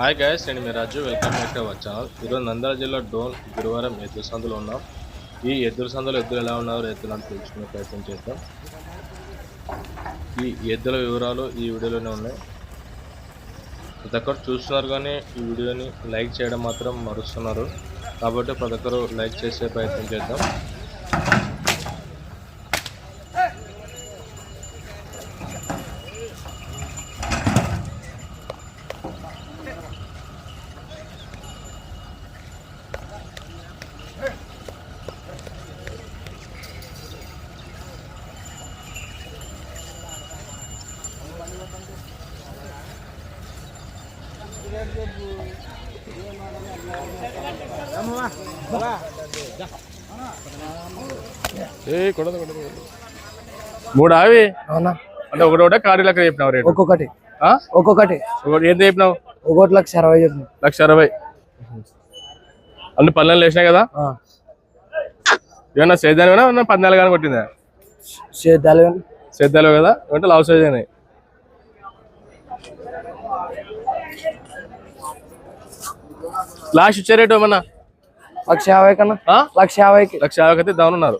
Hi guys నేను మీ Raju. Welcome back to our channel ఈరోజు నంద్యాల జిల్లా డోన్ గురువారం ఎద్దుల సందులో ఉన్నాం. ఈ ఎద్దుల సందులో ఎద్దులు ఎలా ఉన్నారో ఎద్దులను తెలుసుకునే ప్రయత్నం చేద్దాం. ఈ ఎద్దుల వివరాలు ఈ వీడియోలోనే ఉన్నాయి. ప్రతి ఒక్కరు చూస్తున్నారు కానీ ఈ వీడియోని లైక్ చేయడం మాత్రం మరుస్తున్నారు. కాబట్టి ప్రతి ఒక్కరు లైక్ చేసే ప్రయత్నం చేద్దాం. మూడు అవి? అవునా? అంటే ఒకటి ఒకటే కాడి లెక్క చెప్పినావు రేటు. ఒక్కొక్కటి? ఒక్కొక్కటి. ఒకటి ఎంత చెప్పినావు? ఒక్కొక్కటి లక్ష అరవై చెప్పిన. లక్ష అరవై. అన్ని పల్లెలు వేసినాయి కదా? ఏమన్నా సేద్యాలు పద్నాలుగు కానీ కొట్టిందా? సేద్యాలు. సేద్యాలు కదా? అంటే లావ్ సైజ్ అయినాయి లాస్ట్ ఇచ్చే రేటు ఏమన్నా? లక్ష యాభై కన్నా? లక్ష యాభైకి. లక్ష యాభైకి అయితే డౌన్ ఉన్నారు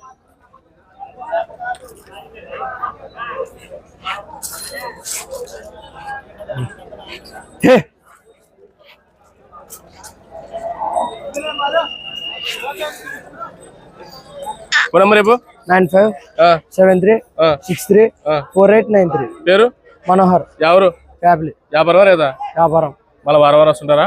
పోనమ్మ రేపు nine five seven three six three. Four eight nine three. పేరు? మనోహర్. ఎవరు? ఫ్యామిలీ. వ్యాపారం లేదా? వ్యాపారం. మళ్ళీ వారం వారం వస్తుంటారా?